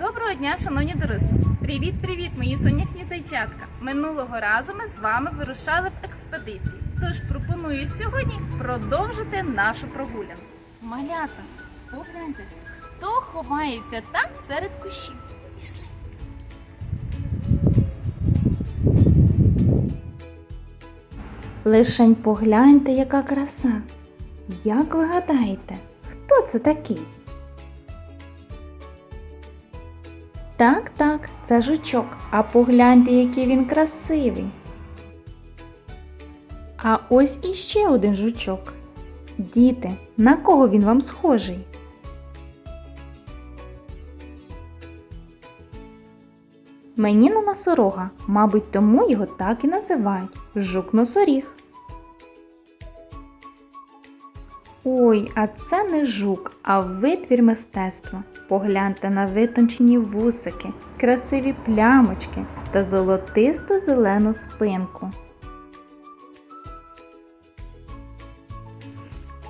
Доброго дня, шановні дорослі! Привіт-привіт, мої сонячні зайчатка! Минулого разу ми з вами вирушали в експедицію. Тож пропоную сьогодні продовжити нашу прогулянку. Малята, погляньте, хто ховається там серед кущів? Пішли. Лишень погляньте, яка краса. Як ви гадаєте, хто це такий? Так, так, це жучок. А погляньте, який він красивий. А ось іще один жучок. Діти, на кого він вам схожий? Мені на носорога, мабуть, тому його так і називають жук-носоріг. Ой, а це не жук, а витвір мистецтва. Погляньте на витончені вусики, красиві плямочки та золотисто зелену спинку.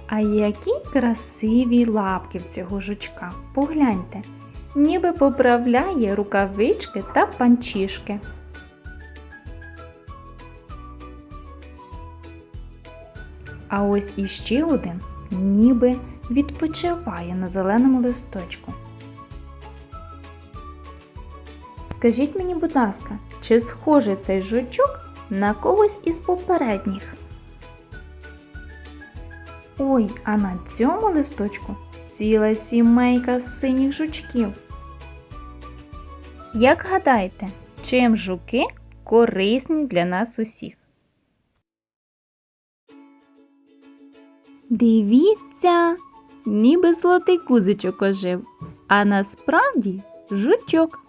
А які красиві лапки в цього жучка. Погляньте, ніби поправляє рукавички та панчішки. А ось іще один ніби відпочиває на зеленому листочку. Скажіть мені, будь ласка, чи схожий цей жучок на когось із попередніх? Ой, а на цьому листочку ціла сімейка синіх жучків. Як гадаєте, чим жуки корисні для нас усіх? Дивіться, ніби золотий кузичок ожив, а насправді жучок.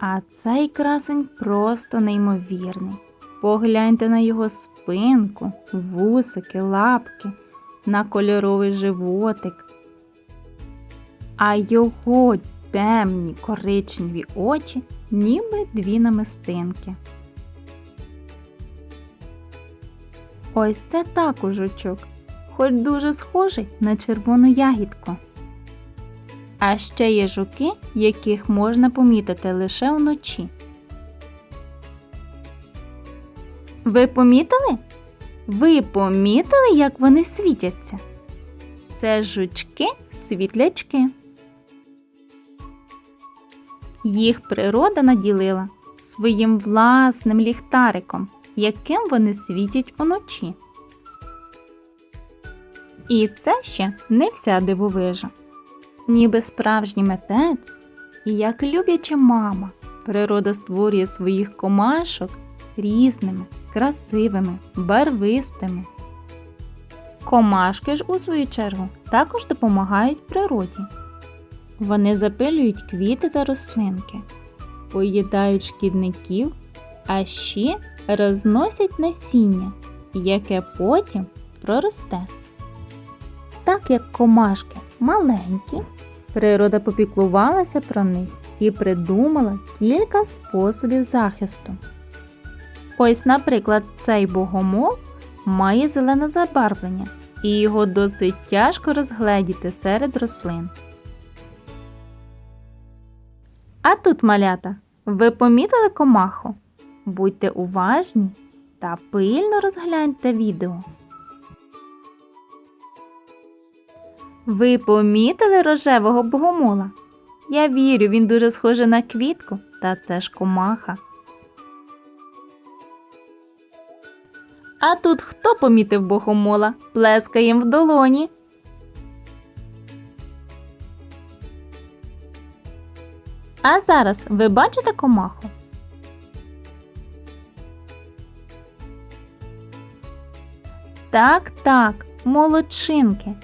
А цей красень просто неймовірний. Погляньте на його спинку, вусики, лапки, на кольоровий животик. А його темні коричневі очі, ніби дві намистинки. Ось це також жучок, хоч дуже схожий на червону ягідку. А ще є жуки, яких можна помітити лише вночі. Ви помітили? Ви помітили, як вони світяться? Це жучки-світлячки. Їх природа наділила своїм власним ліхтариком, яким вони світять уночі. І це ще не вся дивовижа. Ніби справжній митець, і як любляча мама, природа створює своїх комашок різними, красивими, барвистими. Комашки ж, у свою чергу, також допомагають природі. Вони запилюють квіти та рослинки, поїдають шкідників, а ще розносять насіння, яке потім проросте. Так як комашки маленькі, природа попіклувалася про них і придумала кілька способів захисту. Ось, наприклад, цей богомол має зелене забарвлення, і його досить тяжко розгледіти серед рослин. А тут, малята, ви помітили комаху? Будьте уважні та пильно розгляньте відео. Ви помітили рожевого богомола? Я вірю, він дуже схожий на квітку, та це ж комаха. А тут хто помітив богомола? Плескаєм в долоні. А зараз ви бачите комаху? Так, так, молодчинки.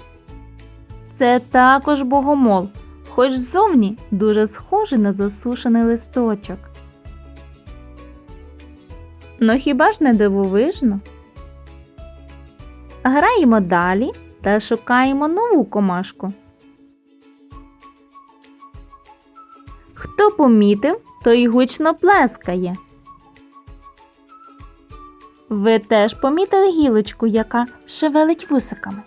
Це також богомол, хоч ззовні дуже схожий на засушений листочок. Ну хіба ж не дивовижно? Граємо далі та шукаємо нову комашку. Хто помітив, той гучно плескає. Ви теж помітили гілочку, яка шевелить вусиками?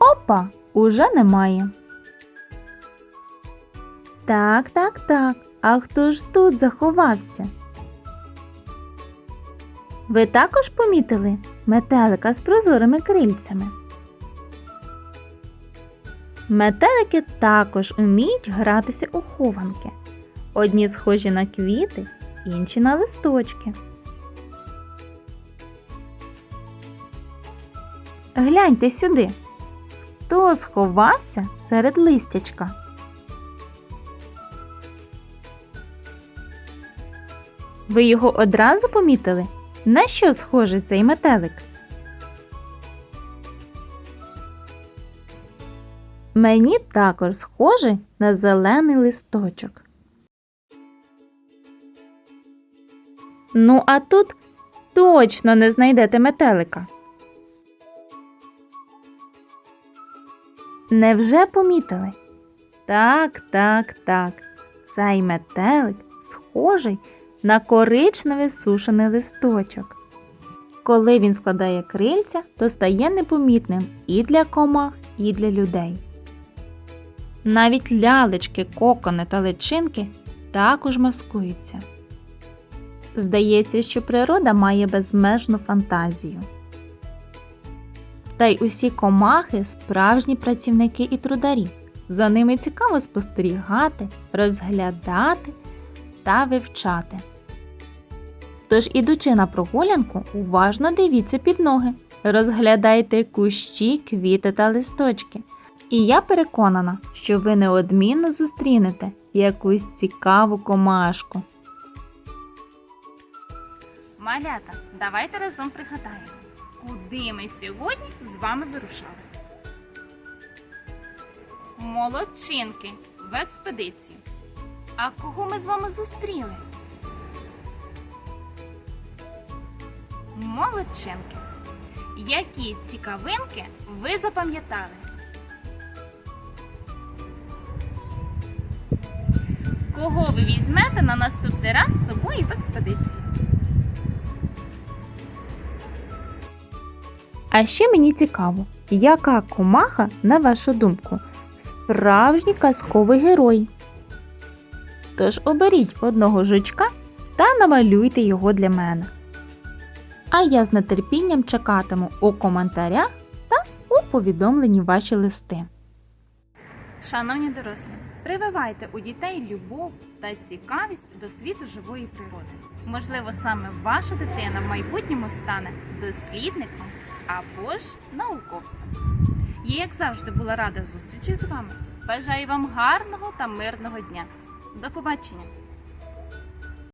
Опа, уже немає. Так, так, так. А хто ж тут заховався? Ви також помітили метелика з прозорими крильцями? Метелики також вміють гратися у хованки. Одні схожі на квіти, інші на листочки. Гляньте сюди. Хто сховався серед листячка? Ви його одразу помітили? На що схожий цей метелик? Мені також схожий на зелений листочок. Ну, а тут точно не знайдете метелика. Невже помітили? Так, так, так. Цей метелик схожий на коричневий сушений листочок. Коли він складає крильця, то стає непомітним і для комах, і для людей. Навіть лялечки, кокони та личинки також маскуються. Здається, що природа має безмежну фантазію. Та й усі комахи справжні працівники і трударі. За ними цікаво спостерігати, розглядати та вивчати. Тож, ідучи на прогулянку, уважно дивіться під ноги, розглядайте кущі, квіти та листочки. І я переконана, що ви неодмінно зустрінете якусь цікаву комашку. Малята, давайте разом пригадаємо, куди ми сьогодні з вами вирушали. Молодчинки в експедицію. А кого ми з вами зустріли? Молодчинки. Які цікавинки ви запам'ятали? Кого ви візьмете на наступний раз А ще мені цікаво, яка комаха, на вашу думку, справжній казковий герой? Тож оберіть одного жучка та намалюйте його для мене. А я з нетерпінням чекатиму у коментарях та у повідомленні ваші листи. Шановні дорослі, прививайте у дітей любов та цікавість до світу живої природи. Можливо, саме ваша дитина в майбутньому стане дослідником або ж науковцем. Я, як завжди, була рада зустрічі з вами. Бажаю вам гарного та мирного дня. До побачення!